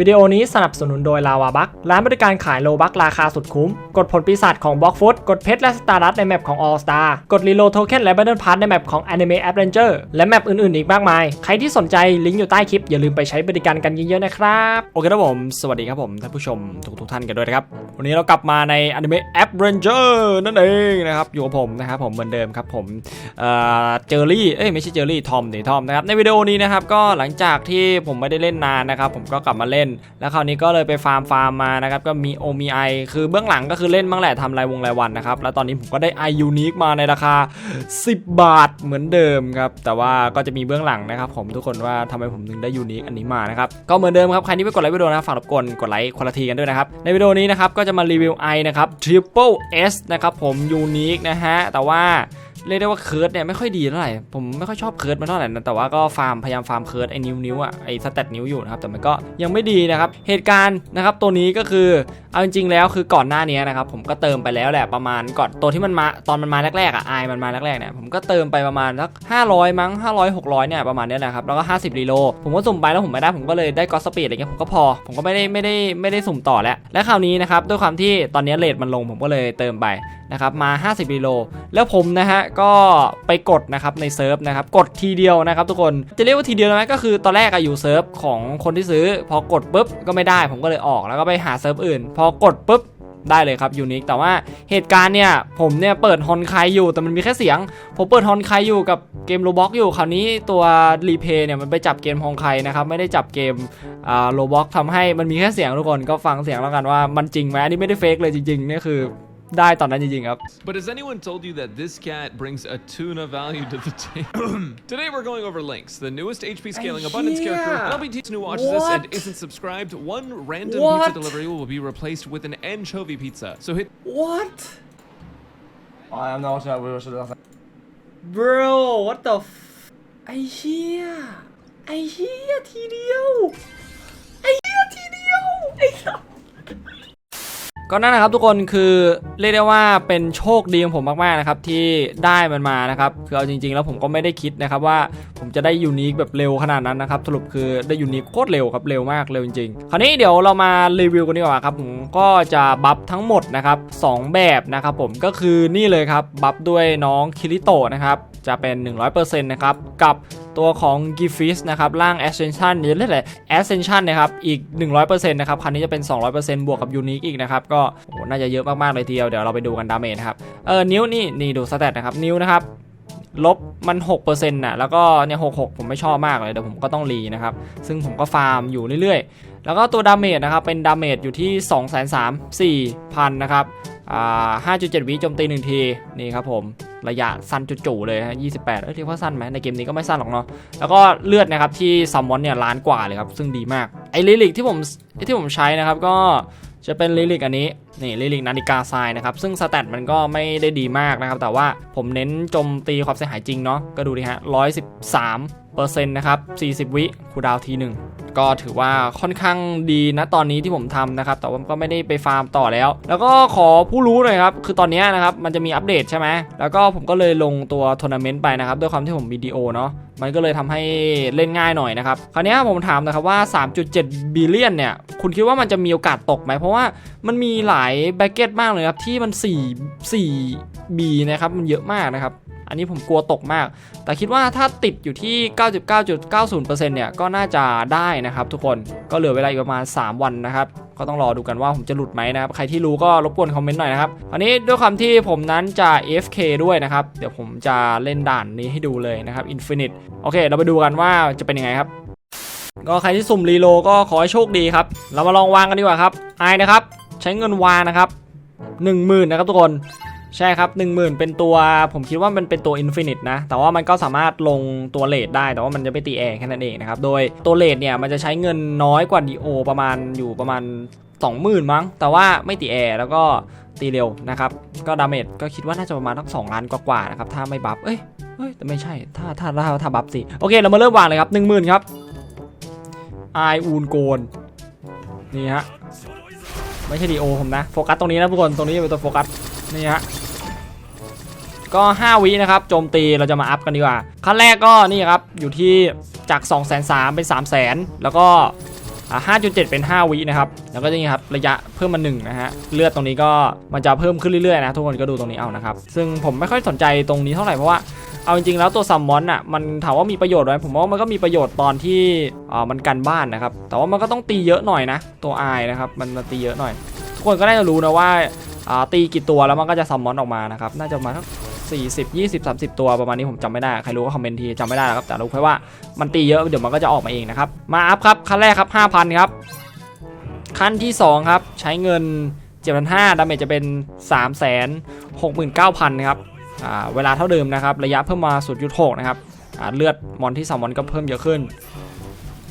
วิดีโอนี้สนับสนุนโดยลาวาบักร้านบริการขายโลบักราคาสุดคุ้ม กดผลปีศาจของบล็อกฟุตกดเพชรและสตาร์ดัตในแมปของ All Star กดรีโลโทเค็นและบัตเดิลพาร์ในแมปของ Anime Adventure และแมปอื่นๆ อีกมากมาย ใครที่สนใจลิงก์อยู่ใต้คลิป อย่าลืมไปใช้บริการกันเยอะๆนะครับ โอเคครับผม สวัสดีครับผมท่านผู้ชมทุกๆท่านกันด้วยนะครับ วันนี้เรากลับมาใน Anime Adventure นั่นเองนะครับอยู่กับผมนะครับผมเหมือนเดิมครับผมเอ่อเจอรี่เอ้ยไม่ใช่เจอรี่ทอมดิทอมนะครับในวิดีโอนี้นะครับก็หลังจากที่ผมไม่ได้เล่นนานนะครับผมก็กลับมาเล่นแล้วคราวนี้ก็เลยไปฟาร์มฟาร์มมานะครับก็มีโอมีไอคือเบื้องหลังก็คือเล่นบ้างแหละทำรายวงรายวันนะครับแล้วตอนนี้ผมก็ได้ไอยูนิคมาในราคา 10 บาทเหมือนเดิมครับแต่ว่าก็จะมีเบื้องหลังนะครับผมทุกคนว่าทำไมผมถึงได้ยูนิคอันนี้มานะครับก็เหมือนเดิมครับใครที่ไม่กดไลค์วิดีโอนะฝากรบกวนกดไลค์คนละทีกันด้วยนะครับในวิดีโอนี้นะครับก็จะมารีวิวไอนะครับ Triple S นะครับผมยูนิคนะฮะแต่ว่า เรียกได้ว่าเคิร์ดเนี่ยไม่ค่อยดีเท่าไหร่ผมไม่ค่อยชอบเคิร์ดมันเท่าไหร่นะแต่ว่าก็ฟาร์มพยายามฟาร์มเคิร์ดไอ้นิ้วนิ้วอะไอ้สเตตนิ้วอยู่นะครับแต่มันก็ยังไม่ดีนะครับเหตุการณ์นะครับตัวนี้ก็คือเอาจริงๆแล้วคือก่อนหน้านี้นะครับผมก็เติมไปแล้วแหละประมาณก่อนตัวที่มันมาตอนมันมาแรกๆอะไอมันมาแรกๆเนี่ยผมก็เติมไปประมาณสัก500 มั้ง 500 600เนี่ยประมาณเนี้ยแหละครับแล้วก็ 50รีโลผมก็สุ่มไปแล้วผมไม่ได้ผมก็เลยได้กอสปีดอะไรเงี้ยผมก็พอ ผมก็ไม่ได้ไม่ได้ไม่ได้สุ่มต่อแล้วและคราวนี้นะครับด้วยความที่ตอนนี้เลทมันลงผมก็เลยเติมไปนะครับมา 50รีโลแล้วผมนะฮะก็ไปกดนะครับในเซิร์ฟนะครับกดทีเดียวนะครับทุกคนจะเรียกว่าทีเดียวไหมก็คือตอนแรกอะอยู่เซิร์ฟของคนที่ซื้อ พอกดปุ๊บก็ไม่ได้ผมก็เลยออกแล้วก็ไปหาเซิร์ฟอื่น พอกดปุ๊บได้เลยครับยูนิคแต่ว่าเหตุการณ์เนี่ย ผมเนี่ยเปิดฮอนไคอยู่แต่มันมีแค่เสียง ผมเปิดฮอนไคอยู่กับเกมโรบ็อกอยู่คราวนี้ตัวรีเพย์เนี่ยมันไปจับเกมฮอนไคนะครับไม่ได้จับเกมอ่าโรบ็อกทำให้มันมีแค่เสียงทุกคนก็ฟังเสียงแล้วกันว่ามันจริงไหมอันนี้ไม่ได้เฟกเลยจริงๆนี่คือ ได้ตอนนั้นจริงๆครับ But has anyone told you that this cat brings a tuna value to the table? Today we're going over Lynx, the newest HP scaling abundance character. yeah. And I'll be teaching who watches this and What? isn't subscribed. One random What? pizza delivery will be replaced with an anchovy pizza. So hit What I am not watching that. We watched it last night. bro what the f ไอ้เหี้ยไอ้เหี้ยทีเดียวไอ้เหี้ยทีเดียวไอ้สัส ก็นั่นนะครับทุกคนคือเรียกได้ว่าเป็นโชคดีของผมมากๆนะครับที่ได้มันมานะครับคือเอาจริง ๆ แล้วผมก็ไม่ได้คิดนะครับว่าผมจะได้ยูนิคแบบเร็วขนาดนั้นนะครับสรุปคือได้ยูนิคโคตรเร็วครับเร็วมากเร็วจริงๆคราวนี้เดี๋ยวเรามารีวิวกันดีกว่าครับผมก็จะบัฟทั้งหมดนะครับสองแบบนะครับผมก็คือนี่เลยครับบัฟด้วยน้องคิริโตะนะครับจะเป็น 100%นะครับกับตัวของ g i f i s นะครับร่าง Ascension หรือเรียกอะไร Ascension นะครับอีก 100%นะครับคราวนี้จะเป็น 200%บวกกับ Unique อีกนะครับก็โหน่าจะเยอะมากๆเลยทีเดียวเดี๋ยวเราไปดูกันดาเมจครับเออนิ้วนี่นี่ดูสเตตนะครับนิ้วนะครับ ลบมัน6%น่ะแล้วก็เนี่ย66 ผมไม่ชอบมากเลยเดี๋ยวผมก็ต้องรีนะครับ ซึ่งผมก็ฟาร์มอยู่เรื่อยๆ แล้วก็ตัวดาเมจนะครับ เป็นดาเมจอยู่ที่ 2 3 4 0 0 0 นะครับอ่า5.7 วิโจมตี 1 ที นี่ครับผมระยะสั้นจุ๋ๆเลยฮะ28เอ้ยเรียกว่าสั้นไหมในเกมนี้ก็ไม่สั้นหรอกเนาะแล้วก็เลือดนะครับที่ซัมมอนเนี่ยล้านกว่าเลยครับ ซึ่งดีมากไอ้ลิลิกที่ผมที่ผมใช้นะครับก็ จะเป็นลิลิกอันนี้นี่ลิลิกนาฬิกาทรายนะครับ ซึ่งสแตทมันก็ไม่ได้ดีมากนะครับ แต่ว่าผมเน้นโจมตีความเสียหายจริงเนาะก็ดูดิฮะ113เปอร์เซ็นต์นะครับ40วิคูดาวทีหนึ่งก็ถือว่าค่อนข้างดีนะตอนนี้ที่ผมทำนะครับ แต่ว่าก็ไม่ได้ไปฟาร์มต่อแล้ว แล้วก็ขอผู้รู้หน่อยครับ คือตอนนี้นะครับมันจะมีอัปเดตใช่ไหมแล้วก็ผมก็เลยลงตัวทัวร์นาเมนต์ไปนะครับ ด้วยความที่ผมวิดีโอเนาะ มันก็เลยทำให้เล่นง่ายหน่อยนะครับ คราวนี้ผมถามนะครับว่า 3.7 บิลเลียนเนี่ย คุณคิดว่ามันจะมีโอกาสตกไหม เพราะว่ามันมีหลายแบ็กเก็ตมากเลยครับ ที่มัน 4 4 B นะครับ มันเยอะมากนะครับ อันนี้ผมกลัวตกมาก แต่คิดว่าถ้าติดอยู่ที่ 99.90%เนี่ย ก็น่าจะได้นะครับทุกคน ก็เหลือเวลาอีกประมาณ 3 วันนะครับ ก็ต้องรอดูกันว่าผมจะหลุดไหมนะครับ ใครที่รู้ก็รบกวนคอมเมนต์หน่อยนะครับอันนี้ด้วยความที่ผมนั้นจะ FK ด้วยนะครับ เดี๋ยวผมจะเล่นด่านนี้ให้ดูเลยนะครับอินฟินิตโอเค เราไปดูกันว่าจะเป็นยังไงครับ ก็ใครที่สุ่มรีโลก็ขอให้โชคดีครับ เรามาลองวางกันดีกว่าครับไอนะครับ ใช้เงินวางนะครับ10,000นะครับทุกคน ใช่ครับ 10,000 เป็นตัว ผมคิดว่ามันเป็นตัว Infinite นะ แต่ว่ามันก็สามารถลงตัวเลทได้ แต่ว่ามันจะไม่ตีแอร์แค่นั้นเองนะครับ โดยตัวเลทเนี่ยมันจะใช้เงินน้อยกว่า DO ประมาณอยู่ประมาณ 20,000 มั้ง แต่ว่าไม่ตีแอร์แล้วก็ตีเร็วนะครับ ก็ดาเมจก็คิดว่าน่าจะประมาณทั้ง2ล้านกว่าๆนะครับ ถ้าไม่บัฟ เอ้ยเฮ้ย แต่ไม่ใช่ ถ้าถ้าถ้าถ้าบัฟสิ โอเค เรามาเริ่มวางเลยครับ 10,000 ครับไออูนโกน นี่ฮะ ไม่ใช่ดีโอผมนะ โฟกัสตรงนี้นะทุกคน ตรงนี้เป็นตัวโฟกัส นี่ฮะก็ 5 วินะครับโจมตีเราจะมาอัพกันดีกว่าขั้นแรกก็นี่ครับอยู่ที่จาก 2 3 0 0 0เป็น3 0 0 0 0 แล้วก็อ่า5.7 เป็น 5 วินะครับ แล้วก็นี่ครับระยะเพิ่มมา1นะฮะ เลือดตรงนี้ก็มันจะเพิ่มขึ้นเรื่อยๆนะทุกคนก็ดูตรงนี้เอานะครับ ซึ่งผมไม่ค่อยสนใจตรงนี้เท่าไหร่เพราะว่าเอาจริงๆแล้วตัวซัมมอนอะมันถามว่ามีประโยชน์ไหมผมว่ามันก็มีประโยชน์ตอนที่อ่ามันกันบ้านนะครับ แต่ว่ามันก็ต้องตีเยอะหน่อยนะ ตัวไอนะครับมันมันตีเยอะหน่อย ทุกคนก็น่าจะรู้นะว่า ตีกี่ตัวแล้วมันก็จะซัมมอนออกมานะครับน่าจะมาทั้ง40 20 30 ตัวประมาณนี้ผมจำไม่ได้ ใครรู้ก็คอมเมนต์ทีจำไม่ได้แล้วครับแต่รู้แค่ว่ามันตีเยอะเดี๋ยวมันก็จะออกมาเองนะครับมาอัพครับขั้นแรกครับ5,000ครับขั้นที่2ครับใช้เงิน7,500ดาเมจจะเป็น 369,000ครับอ่าเวลาเท่าเดิมนะครับระยะเพิ่มมา0.6นะครับเลือดมอนที่ซัมมอนก็เพิ่มเยอะขึ้น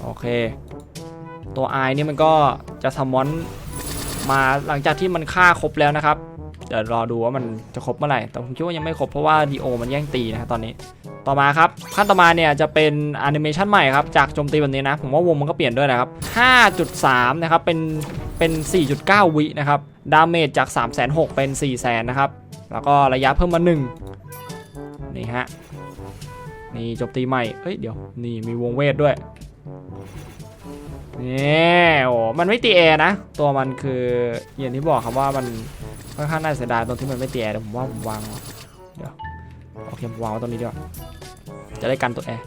โอเค ตัวไอนี่มันก็จะซัมมอน มาหลังจากที่มันฆ่าครบแล้วนะครับเดี๋ยวรอดูว่ามันจะครบเมื่อไหร่ แต่ผมคิดว่ายังไม่ครบเพราะว่าดีโอมันแย่งตีนะครับตอนนี้ ต่อมาครับขั้นต่อมาเนี่ยจะเป็นแอนิเมชันใหม่ครับจากโจมตีแบบนี้นะ ผมว่าวงมันก็เปลี่ยนด้วยนะครับ 5.3 นะครับเป็นเป็น 4.9 วินะครับ ดาเมจจาก 3 6 0 0 0เป็น 4 0 0 0 0นะครับ แล้วก็ระยะเพิ่มมา 1 นี่ฮะ นี่โจมตีใหม่ เอ้ยเดี๋ยว นี่มีวงเวทด้วย นี่โอ้มันไม่ตีแอร์นะ ตัวมันคืออย่างที่บอกครับว่ามันค่อนข้างน่าเสียดายตรงที่มันไม่ตีแอร์แต่ผมว่าผมวางเดี๋ยวโอเคผมวางไว้ตรงนี้ดีกว่าจะได้กันตัวแอร์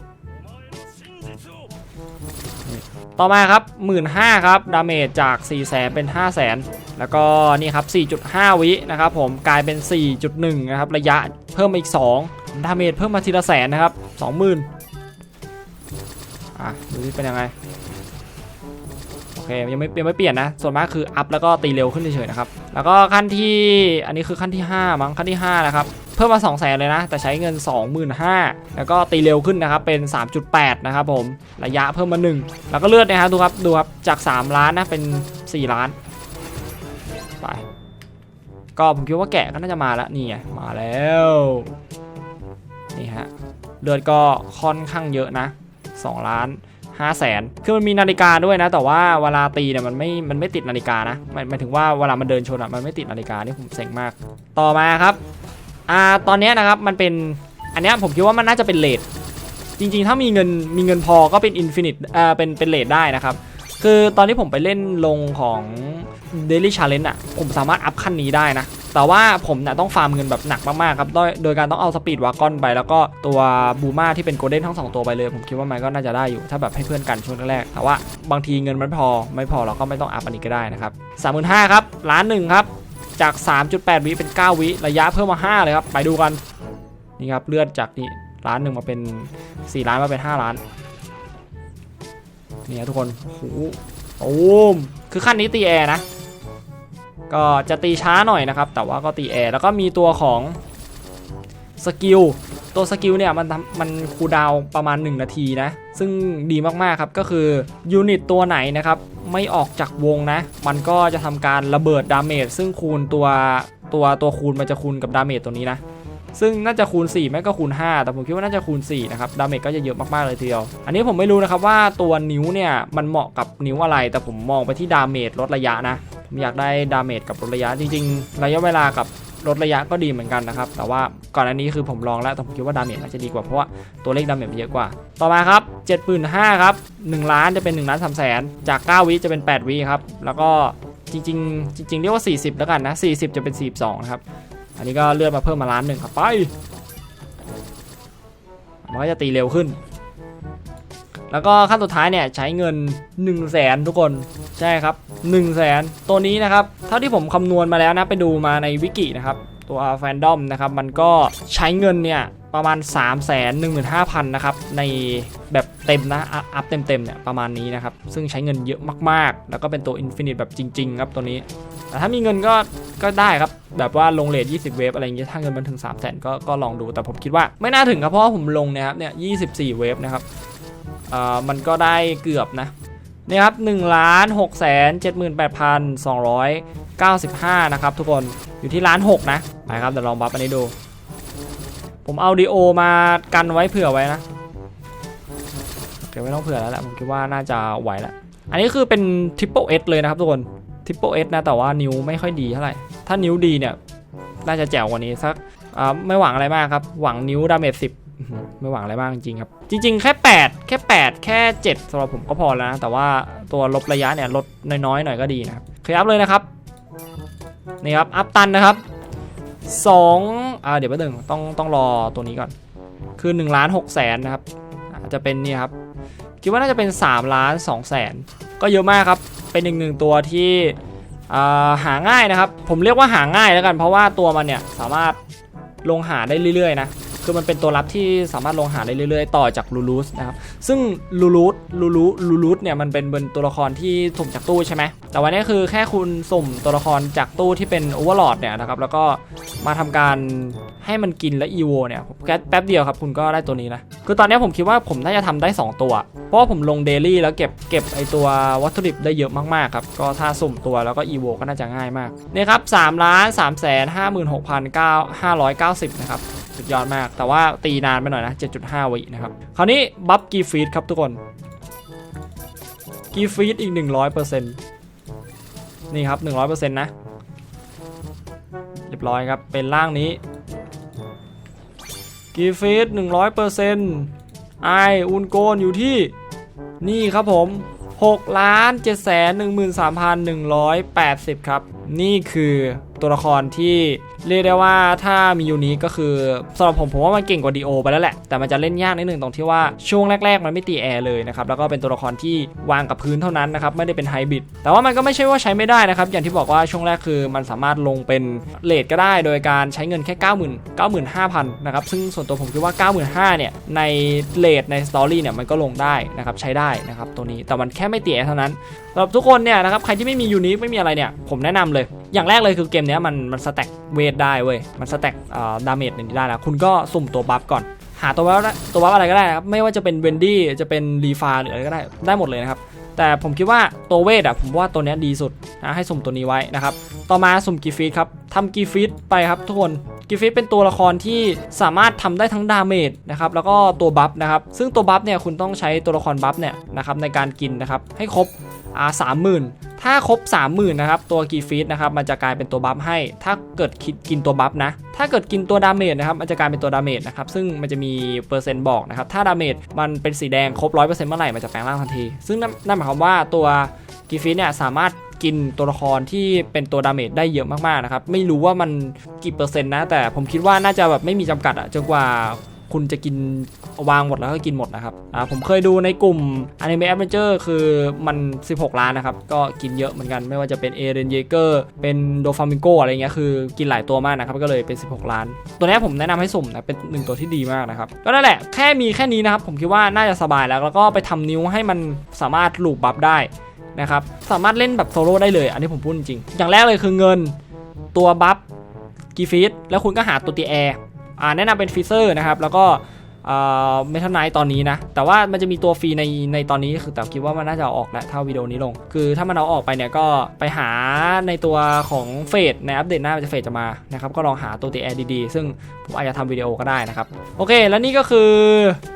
ต่อมาครับ 1 5ื่นครับ ดาเมจจาก 4 0 0แสนเป็น 5 0 0แสนแล้วก็นี่ครับ 4.5 วินะครับผมกลายเป็น 4.1 นะครับ ระยะเพิ่มมาอีก 2 ดาเมจเพิ่มมาทีละแสนนะครับ 20,000 อะ ดูที่เป็นยังไง เคยังไม่ยังไม่เปลี่ยนนะ ส่วนมากคืออัพแล้วก็ตีเร็วขึ้นเฉยๆนะครับ แล้วก็ขั้นที่อันนี้คือขั้นที่ 5 มั้งขั้นที่ 5 นะครับ เพิ่มมา2 0 0แสนเลยนะ แต่ใช้เงิน 25,000แล้วก็ตีเร็วขึ้นนะครับ เป็น 3.8 นะครับผม ระยะเพิ่มมา 1 แล้วก็เลือดนะครับดูครับ ดูครับ จาก 3 ล้านนะ เป็น 4 ล้าน ไป ก็ผมคิดว่าแกะก็น่าจะมาแล้วนี่ไง มาแล้ว นี่ฮะ เลือดก็ค่อนข้างเยอะนะ 2 ล้าน 5 0 0แสนคือมันมีนาฬิกาด้วยนะ แต่ว่าเวลาตีเนี่ยมันไม่ มันไม่ติดนาฬิกานะหมายถึงว่าเวลามันเดินชนอะมันไม่ติดนาฬิกานี่ผมเซ็งมาก ต่อมาครับ อ่า ตอนนี้นะครับมันเป็น อันนี้ผมคิดว่ามันน่าจะเป็นเลทจริงๆ ถ้ามีเงิน มีเงินพอก็เป็นอินฟินิตอ่า เป็น เป็นเลทได้นะครับ คือตอนที่ผมไปเล่นลงของ Daily Challenge อะ ผมสามารถอัพขั้นนี้ได้นะ แต่ว่าผมเนี่ยต้องฟาร์มเงินแบบหนักมากๆครับโดยโดยการต้องเอาสปีดวากอนไปแล้วก็ตัวบูมาที่เป็นโกลเด้นทั้งสองตัวไปเลย ผมคิดว่ามันก็น่าจะได้อยู่ ถ้าแบบให้เพื่อนกันช่วงแรกแต่ว่าบางทีเงินมันไม่พอไม่พอเราก็ไม่ต้องอัพอันนี้ก็ได้นะครับสามหมื่นห้าครับล้านหนึ่งครับจาก 3.8 วิเป็น 9 วิระยะเพิ่มมา 5 เลยครับ ไปดูกัน นี่ครับ เลือดจากนี่ล้านหนึ่งมาเป็น 4 ล้านมาเป็น 5 ล้าน นี่ครับทุกคน โอ้โหโอ้มคือขั้นนี้ตีแอร์นะ ก็จะตีช้าหน่อยนะครับ แต่ว่าก็ตีแอร์แล้วก็มีตัวของสกิลตัวสกิลเนี่ยมันมันคูดาวประมาณ 1 นาทีนะ ซึ่งดีมากๆครับก็คือยูนิตตัวไหนนะครับ ไม่ออกจากวงนะ มันก็จะทำการระเบิดดาเมจซึ่งคูณตัวตัวตัวคูณมันจะคูณกับดาเมจตัวนี้นะ ซึ่งน่าจะคูณ 4 ไม่ก็คูณ 5 แต่ผมคิดว่าน่าจะคูณ 4 นะครับ ดาเมจก็จะเยอะมากๆเลยทีเดียว อันนี้ผมไม่รู้นะครับว่าตัวนิ้วเนี่ยมันเหมาะกับนิ้วอะไร แต่ผมมองไปที่ดาเมจลดระยะนะ ผมอยากได้ดาเมจกับลดระยะจริงๆ ระยะเวลากับลดระยะก็ดีเหมือนกันนะครับ แต่ว่าก่อนอันนี้คือผมลองแล้วแต่ผมคิดว่าดาเมจน่าจะดีกว่าเพราะว่าตัวเลขดาเมจเยอะกว่า ต่อมาครับ 75,000ครับ1ล้านจะเป็น1ล้าน3แสนจาก 9 วิจะเป็น 8 วิครับ แล้วก็จริงๆ จริง ๆ เรียกว่า 40 แล้วกันนะ 40 จะเป็น 42นะครับ อันนี้ก็เลื่อนมาเพิ่มมาล้านหนึ่งครับไปมันก็จะตีเร็วขึ้น แล้วก็ขั้นสุดท้ายเนี่ยใช้เงิน 1 0 0 0 0แสนทุกคน ใช่ครับ1 0 0 0 0แสนตัวนี้นะครับ เท่าที่ผมคำนวณมาแล้วนะ ไปดูมาในวิกินะครับ ตัวแฟนดอมนะครับ มันก็ใช้เงินเนี่ยประมาณ 3 1 5 0 0 0นะครับ ในแบบเต็มนะ อัพเต็มๆเนี่ยประมาณนี้นะครับ ซึ่งใช้เงินเยอะมากๆ แล้วก็เป็นตัวอินฟินิตแบบจริง ๆ ครับตัวนี้ แต่ถ้ามีเงินก็ก็ได้ครับ แบบว่าลงเลท20 เวฟอะไรอย่างเงี้ยถ้าเงินมันถึง 3 0 0 0 0 0ก็ก็ลองดูแต่ผมคิดว่าไม่น่าถึงครับเพราะว่าผมลงนี่ยครับเนี่ย24 เวฟนะครับเอ่อมันก็ได้เกือบนะ นี่ครับ1ล้าน6แสน78,295นะครับทุกคนอยู่ที่ล้าน6นะไปครับเดี๋ยวลองบัฟอันนี้ดู ผมเอาดีโอมากันไว้เผื่อไว้นะเดี๋ยวไม่ต้องเผื่อแล้วแหละผมคิดว่าน่าจะไหวแล้วอันนี้คือเป็นทริปเปิลเอเลยนะครับทุกคนทริปเปิลเอนะแต่ว่านิ้วไม่ค่อยดีเท่าไหร่ถ้านิ้วดีเนี่ยน่าจะแจ๋วกว่านี้สักไม่หวังอะไรมากครับหวังนิ้วดาเมจสิบ ไม่หวังอะไรมากจริงครับ จริง ๆ แค่ 8 แค่ 8 แค่ 7สำหรับผมก็พอแล้วนะ แต่ว่าตัวลบระยะเนี่ยลดน้อยๆหน่อยก็ดีนะครับเคยอัพเลยนะครับ นี่ครับ อัพตันนะครับ2อ่าเดี๋ยวแป๊บนึงต้องต้องรอตัวนี้ก่อน คือ1ล้าน6แสนนะครับอาจจะเป็นนี่ครับ คิดว่าน่าจะเป็น3ล้าน2แสนก็เยอะมากครับ เป็นอีกหนึ่งตัวที่อ่าหาง่ายนะครับ ผมเรียกว่าหาง่ายแล้วกัน เพราะว่าตัวมันเนี่ยสามารถลงหาได้เรื่อยๆนะ คือมันเป็นตัวรับที่สามารถลงหาได้เรื่อยๆ ต่อจากลูลูสนะครับ ซึ่งลูลูสลูลูลูลูสเนี่ยมันเป็นบนตัวละครที่สุ่มจากตู้ใช่ไหม แต่วันนี้คือแค่คุณสุ่มตัวละครจากตู้ที่เป็นโอเวอร์ลอดเนี่ยนะครับ แล้วก็มาทำการให้มันกินและอีโวเนี่ยแป๊บแป๊บเดียวครับคุณก็ได้ตัวนี้นะ คือตอนนี้ผมคิดว่าผมน่าจะทำได้ 2 ตัว เพราะว่าผมลงเดลี่แล้วเก็บเก็บไอตัววัตถุดิบได้เยอะมากๆครับ ก็ถ้าสุ่มตัวแล้วก็อีโวก็น่าจะง่ายมากนี่ครับ3ล้าน3แสน56,590นะครับ สุดยอดมาก แต่ว่าตีนานไปหน่อยนะ 7.5 วินะครับ คราวนี้บัฟกีฟีดครับทุกคน กีฟีดอีก 100%นี่ครับ 100%นะ เรียบร้อยครับ เป็นร่างนี้กีฟีด100%ไออุนโกนอยู่ที่นี่ครับผม6ล้าน7แสน13,180 ครับ นี่คือตัวละครที่เรียกได้ว่าถ้ามียูนิคก็คือสำหรับผมผมว่ามันเก่งกว่าดีโอไปแล้วแหละ แต่มันจะเล่นยากนิดนึงตรงที่ว่าช่วงแรก ๆ มันไม่ตีแอร์เลยนะครับ แล้วก็เป็นตัวละครที่วางกับพื้นเท่านั้นนะครับ ไม่ได้เป็นไฮบริด แต่ว่ามันก็ไม่ใช่ว่าใช้ไม่ได้นะครับ อย่างที่บอกว่าช่วงแรกคือมันสามารถลงเป็นเลทก็ได้ โดยการใช้เงินแค่ 90,000 95,000นะครับ ซึ่งส่วนตัวผมคิดว่า 95,000เนี่ย ในเลทในสตอรี่เนี่ยมันก็ลงได้นะครับ ใช้ได้นะครับตัวนี้ แต่มันแค่ไม่ตีแอร์เท่านั้นสำหรับทุกคนเนี่ยนะครับ ใครที่ไม่มียูนิคไม่มีอะไรเนี่ย ผมแนะนำเลย อย่างแรกเลยคือเกมนี้มันมันสแต็กเวทได้เว้ย มันสแต็กดาเมจหนึ่งได้นะคุณก็สุ่มตัวบัฟก่อน หาตัวบัฟตัวบัฟอะไรก็ได้ครับ ไม่ว่าจะเป็นเวนดี้ จะเป็นรีฟาหรืออะไรก็ได้ ได้หมดเลยนะครับ แต่ผมคิดว่าตัวเวทอะผมว่าตัวเนี้ยดีสุดนะให้สุ่มตัวนี้ไว้นะครับ ต่อมาสุ่มกีฟีดครับทำกีฟีดไปครับทุกคนกีฟีดเป็นตัวละครที่สามารถทำได้ทั้งดาเมจนะครับแล้วก็ตัวบัฟนะครับซึ่งตัวบัฟเนี่ยคุณต้องใช้ตัวละครบัฟเนี่ยนะครับในการกินนะครับให้ครบ อ่าสามหมื่นถ้าครบ 30,000นะครับตัวกีฟีดนะครับมันจะกลายเป็นตัวบัฟให้ ถ้าเกิดกินตัวบัฟนะ ถ้าเกิดกินตัวดาเมจนะครับมันจะกลายเป็นตัวดาเมจนะครับซึ่งมันจะมีเปอร์เซ็นต์บอกนะครับถ้าดาเมจมันเป็นสีแดงครบ 100%เมื่อไหร่มันจะแปลงร่างทันที ซึ่งนั่นหมายความว่าตัวกีฟิตเนี่ยสามารถกินตัวละครที่เป็นตัวดาเมจได้เยอะมากๆนะครับไม่รู้ว่ามันกี่เปอร์เซ็นต์นะแต่ผมคิดว่าน่าจะแบบไม่มีจำกัดอะจนกว่า คุณจะกินวางหมดแล้วก็กินหมดนะครับอ่าผมเคยดูในกลุ่ม Anime Adventure คือมัน 16 ล้านนะครับ ก็กินเยอะเหมือนกันไม่ว่าจะเป็นเอเรนเยเกอร์เป็นโดฟามิงโกอะไรเงี้ยคือกินหลายตัวมากนะครับ ก็เลยเป็น 16 ล้าน ตัวนี้ผมแนะนำให้สุ่มนะเป็นหนึ่งตัวที่ดีมากนะครับ ก็นั่นแหละแค่มีแค่นี้นะครับ ผมคิดว่าน่าจะสบายแล้วแล้วก็ไปทำนิ้วให้มันสามารถลูปบัฟได้นะครับสามารถเล่นแบบโซโล่ได้เลย อันนี้ผมพูดจริงอย่างแรกเลยคือเงินตัวบัฟกีฟีดแล้วคุณก็หาตัวตีแอร์ แนะนำเป็นฟีเซอร์นะครับแล้วก็ เมทัลไนท์ตอนนี้นะ แต่ว่ามันจะมีตัวฟรีในในตอนนี้คือแต่คิดว่ามันน่าจะออกแล้วถ้าวิดีโอนี้ลง คือถ้ามันเอาออกไปเนี่ยก็ไปหาในตัวของเฟดในอัปเดตหน้าจะเฟดจะมานะครับก็ลองหาตัวตีแอร์ดีๆ ซึ่งผมอาจจะทำวิดีโอก็ได้นะครับ โอเค แล้วนี่ก็คือ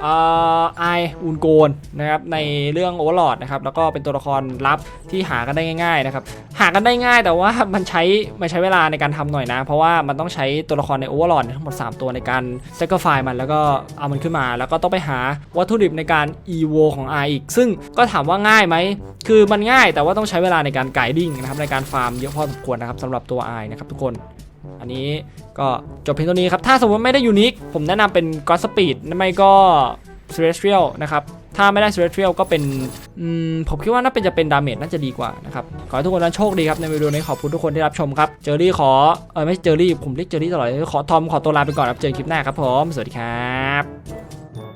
เอ่อไออุนโกนนะครับในเรื่องโอเวอร์ลอดนะครับแล้วก็เป็นตัวละครลับที่หากันได้ง่ายๆนะครับหากันได้ง่ายแต่ว่ามันใช้มันใช้เวลาในการทำหน่อยนะ เพราะว่ามันต้องใช้ตัวละครในโอเวอร์ลอดทั้งหมด3 ตัวในการเซกไฟมันแล้วก็เอามันขึ้นมา แล้วก็ต้องไปหาวัตถุดิบในการ EVO ของ R อีก ซึ่งก็ถามว่าง่ายไหม คือมันง่ายแต่ว่าต้องใช้เวลาในการไกดิ้งนะครับในการฟาร์มเยอะพอสมควรนะครับสำหรับตัว R นะครับทุกคนอันนี้ก็จบเพียงเท่านี้ครับ ถ้าสมมติไม่ได้ยูนิคผมแนะนำเป็น God Speed ไม่ก็สเตรเชียลนะครับ ถ้าไม่ได้สูตรเที่ยวก็เป็นผมคิดว่าน่าเป็นจะเป็นดาเมจน่าจะดีกว่านะครับ ขอให้ทุกคนนั้นโชคดีครับ ในวิดีโอนี้ขอบคุณทุกคนที่รับชมครับ เจอรี่ขอ เออไม่เจอรี่ผมเรียกเจอรี่ตลอดเลยขอทอมขอตัวลาไปก่อนครับเจอคลิปหน้าครับผม สวัสดีครับ